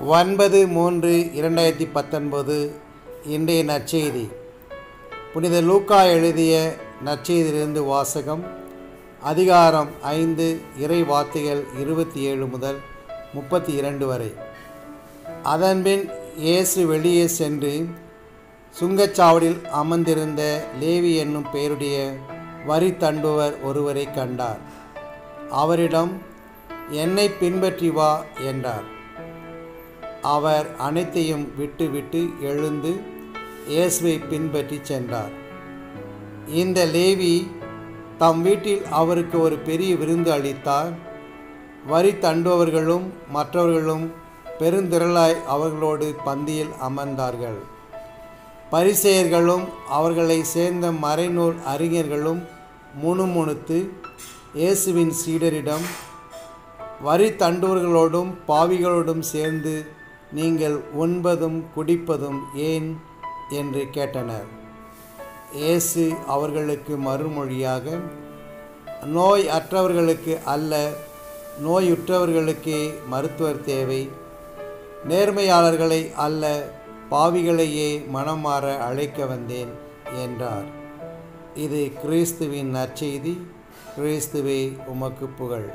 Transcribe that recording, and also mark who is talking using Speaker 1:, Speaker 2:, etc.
Speaker 1: ஒன்பது மூன்று இரண்டாயிரத்தி பத்தொன்பது இன்றைய நற்செய்தி. புனித லூக்கா எழுதிய நற்செய்தியிலிருந்து வாசகம் அதிகாரம் ஐந்து இறை வார்த்தைகள் இருபத்தி ஏழு முதல் முப்பத்தி இரண்டு வரை. அதன்பின் இயேசு வெளியே சென்று சுங்கச்சாவடியில் அமர்ந்திருந்த லேவி என்னும் பெயருடைய வரி தண்டுவர் ஒருவரை கண்டார். அவரிடம் என்னை பின்பற்றி வா என்றார். அவர் அனைத்தையும் விட்டுவிட்டு எழுந்து இயேசுவை பின்பற்றி சென்றார். இந்த லேவி தம் வீட்டில் அவருக்கு ஒரு பெரிய விருந்து அளித்தார் வரி தண்டுபவர்களும் மற்றவர்களும் பெருந்திரளாய் அவர்களோடு பந்தியில் அமர்ந்தார்கள். பரிசெயர்களும் அவர்களை சேர்ந்த மறைநூல் அறிஞர்களும் முணுமுணுத்து இயேசுவின் சீடரிடம் வரி தண்டுவர்களோடும் பாவிகளோடும் சேர்ந்து நீங்கள் உண்பதும் குடிப்பதும் ஏன்? என்று கேட்டனர். இயேசு அவர்களுக்கு மறுமொழியாக நோய் அற்றவர்களுக்கு அல்ல நோயுற்றவர்களுக்கே மருத்துவர் தேவை. நேர்மையாளர்களை அல்ல பாவிகளையே மனமாற அழைக்க வந்தேன் என்றார். இது கிறிஸ்துவின் நற்செய்தி. கிறிஸ்துவே உமக்கு புகழ்.